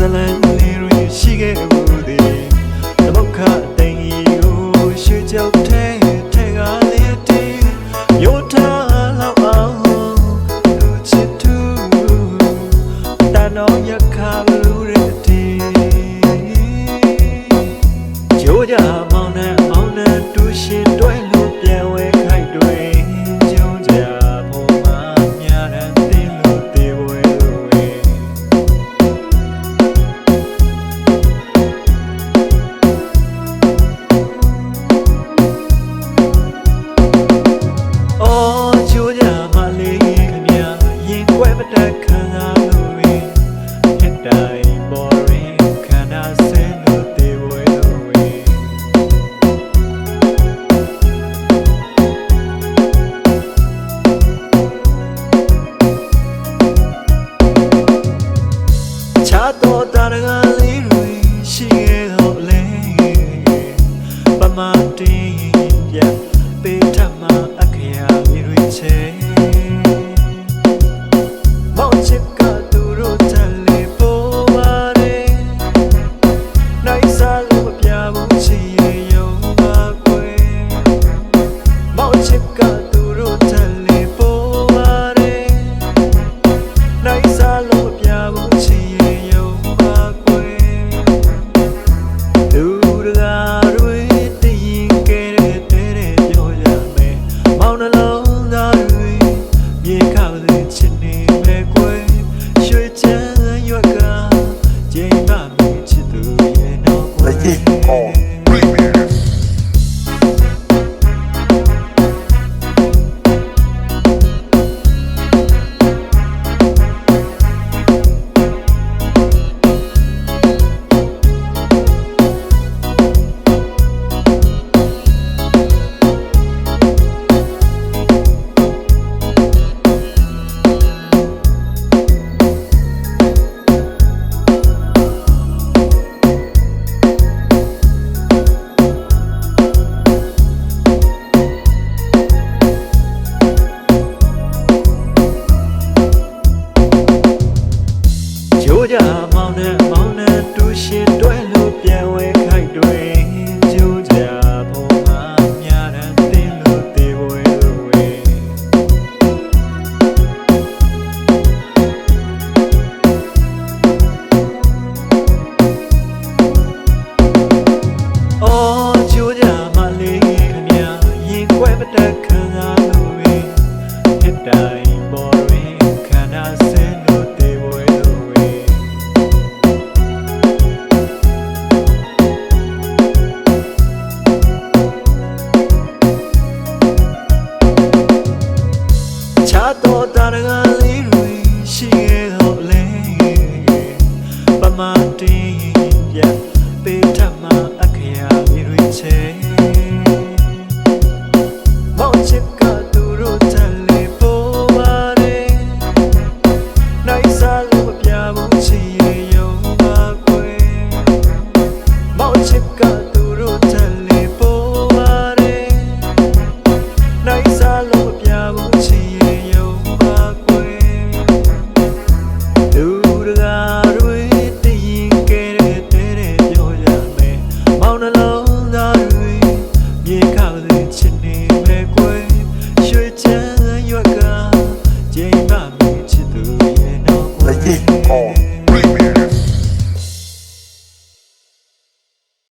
လန်လေးရင်းရှိခဲ့ဘူးသည်သမုတ်ခတိန်ကြီးကိုရွှေကြောက်ထဲထဲကလေးတင်မြို့ထားလောက်အောင်လူချစ်သူတန်တော်ရခါဘလူးတဲ့တင်ကြိုးကြ but that could I